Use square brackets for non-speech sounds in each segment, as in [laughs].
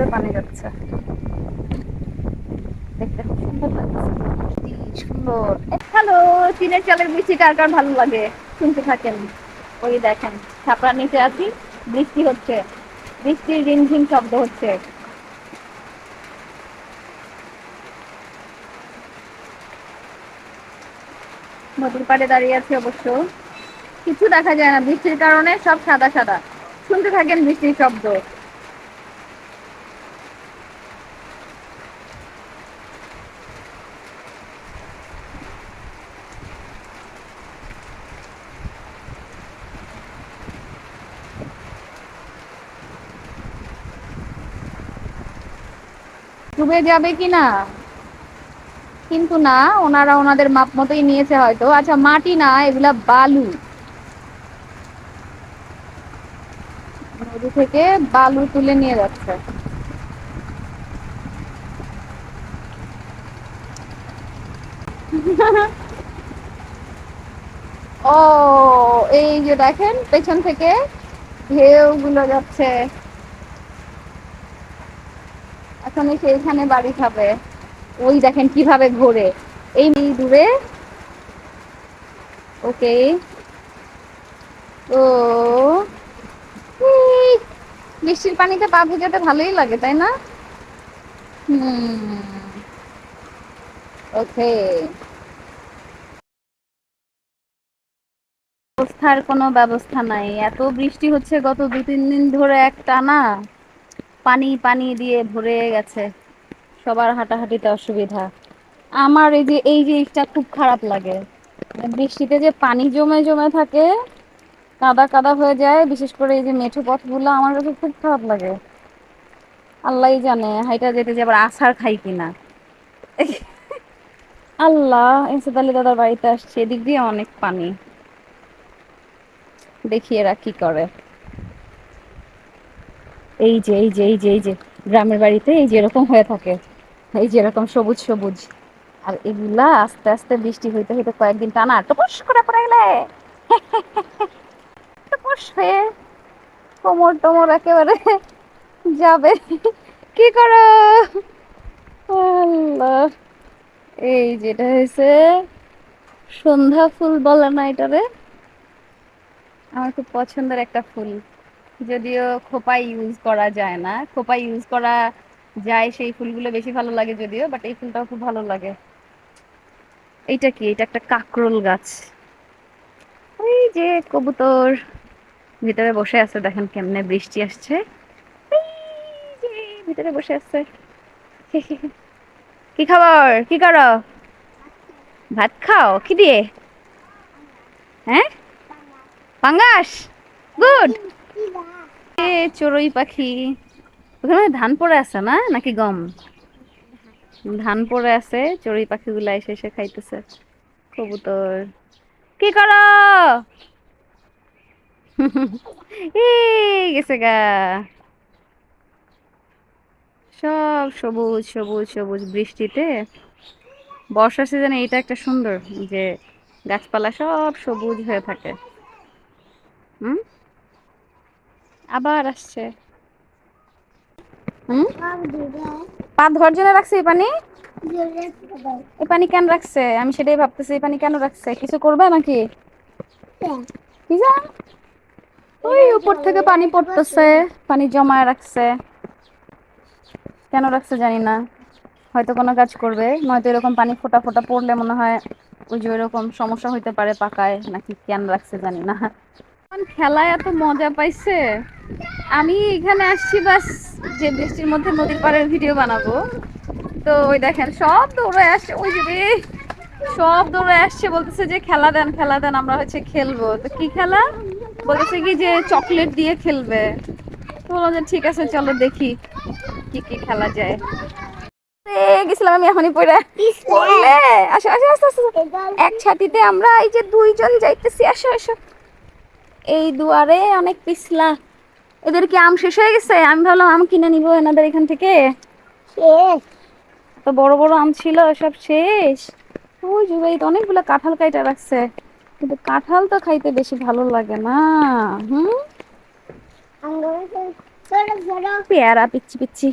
করে পানি যাচ্ছে। দেখতে খুব সুন্দর লাগছে। হ্যালো চালের বৃষ্টি কার ভালো লাগে? শুনতে থাকেন। ওই দেখেন, ছাপড়ার নিচে আছি, বৃষ্টি হচ্ছে। বৃষ্টির রিমঝিম শব্দ হচ্ছে। নদীর পাড়ে দাঁড়িয়ে আছি অবশ্য। কিছু দেখা যায় না, বৃষ্টির কারণে সব সাদা সাদা। শুনতে থাকেন বৃষ্টির শব্দ। ডুবে যাবে কি না কিন্তু না, ওনারা ওনাদের মাপ মতোই নিয়েছে হয়তো। আচ্ছা মাটি না, এগুলা বালু। নদী থেকে বালু তুলে নিয়ে যাচ্ছে। ও, এই যে দেখেন, পেছন থেকে ঢেউ গুলো যাচ্ছে। এখন এসে এখানে বাড়ি খাবে। ওই দেখেন কীভাবে ঘোরে। এই দূরে। ওকে। ও বৃষ্টির পানিতে পা ভেজাতে ভালোই লাগে, তাই না? হুম। ওকে। ব্যবস্থার কোনো ব্যবস্থা নাই। এত বৃষ্টি হচ্ছে গত দু তিন দিন ধরে এক টানা পানি পানি দিয়ে ভরে গেছে। সবার হাঁটাহাঁটিতে অসুবিধা। আমার এই যে, এই জিনিসটা খুব খারাপ লাগে। বৃষ্টিতে যে পানি জমে জমে থাকে, কাদা কাদা হয়ে যায়, বিশেষ করে এই যে মেঠো পথগুলো, আমার কাছে খুব খারাপ লাগে। আল্লাহই জানে, হাইটা যেতে যে আবার আছাড় খাই কিনা। আল্লাহ এসে আলী দাদার বাড়িতে আসছে, এদিক দিয়ে অনেক পানি। দেখি এরা কি করে। এই যে এই যে এই যে এই যে, গ্রামের বাড়িতে এই যে এরকম হয়ে থাকে। এই যে এরকম সবুজ সবুজ। আর এগুলা আস্তে আস্তে বৃষ্টি হইতে হইতে কয়েকদিন টানা টুকুস করে পড়ে গেলে। টুকুস হয়ে কোমর টোমর একেবারে যাবে। কি করো? আল্লাহ। এই যেটা হয়েছে, সন্ধ্যা ফুল বলে না এটারে? আমার খুব পছন্দের একটা ফুল। যদিও খোপাই ইউজ করা যায় না। খোপাই ইউজ করা যায়, সেই ফুলগুলো বেশি ভালো লাগে যদিও বাট এই ফুলটাও খুব ভালো লাগে। এইটা কি? এটা একটা কাকরোল গাছ। ওই যে কবুতর ভিতরে বসে আছে, দেখেন কেমনে বৃষ্টি আসছে। ভিতরে বসে আছে। [laughs] কি খবর? কি করো? ভাত খাও? কি দিয়ে? হ্যাঁ? পাঙ্গাস? গুড! চড়ুই পাখি। ওখানে ধান পড়ে আছে না? নাকি গম? ধান পড়ে আছে, চড়ুই পাখিগুলা এসে এসে খাইতেছে। কবুতর। কি করো? গেছে গা। সব সবুজ সবুজ সবুজ বৃষ্টিতে। বর্ষা সিজনে এটা একটা সুন্দর যে গাছপালা সব সবুজ হয়ে থাকে। হুম? আবার আসছে। হুম? পা ধর জন্য রাখছে এই পানি? এই পানি কেন রাখছে? আমি সেটাই ভাবতেছি এই পানি কেন রাখছে? কিছু করবে নাকি? ওই উপর থেকে পানি পড়তেছে পানি জমায় রাখছে। কেন রাখছে জানি না। হয়তো কোনো কাজ করবে নয়তো এরকম পানি ফোটা ফোটা পড়লে মনে হয় ওই যে ওইরকম সমস্যা হইতে পারে পাকায় নাকি কেন রাখছে জানি না। খেলায় এত মজা পাইছে। আমি এখানে আসছি বাস যে বৃষ্টির মধ্যে নদীর পাড়ের ভিডিও বানাবো। তো ওই দেখেন সব দৌড়ে আসছে। ওই যে সব দৌড়ে আসছে বলতেছে যে খেলা দেন খেলা দেন আমরা হচ্ছে খেলব। তো কি খেলা? বলতেছে কি যে চকলেট দিয়ে খেলবে। তো বললাম যে ঠিক আছে চলো দেখি কি কি খেলা যায়। গেছিলাম আমি এখনই পড়ে। পড়লে আসো আসো আসো আসো। এক ছাতিতে আমরা এই যে দুইজন যাইতেছি আসো আসো। এই দুয়ারে অনেক পিছলা। এদের কি আম শেষ হয়ে গেছে? আমি ভাবলাম আম কিনে নিব এনাদের এখান থেকে। তো বড় বড় আম ছিল সব শেষ। ওই যুগে তো অনেকগুলো কাঁঠাল কাইটা রাখছে। কিন্তু কাঁঠাল তো খাইতে বেশি ভালো লাগে না। হুম? পেয়ারা পিচ্ছি পিচ্ছি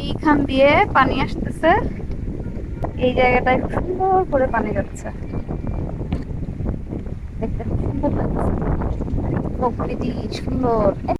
এইখান দিয়ে পানি আসতেছে। এই জায়গাটায় সুন্দর করে পানি যাচ্ছে। দেখতে খুব সুন্দর লাগছে। সুন্দর।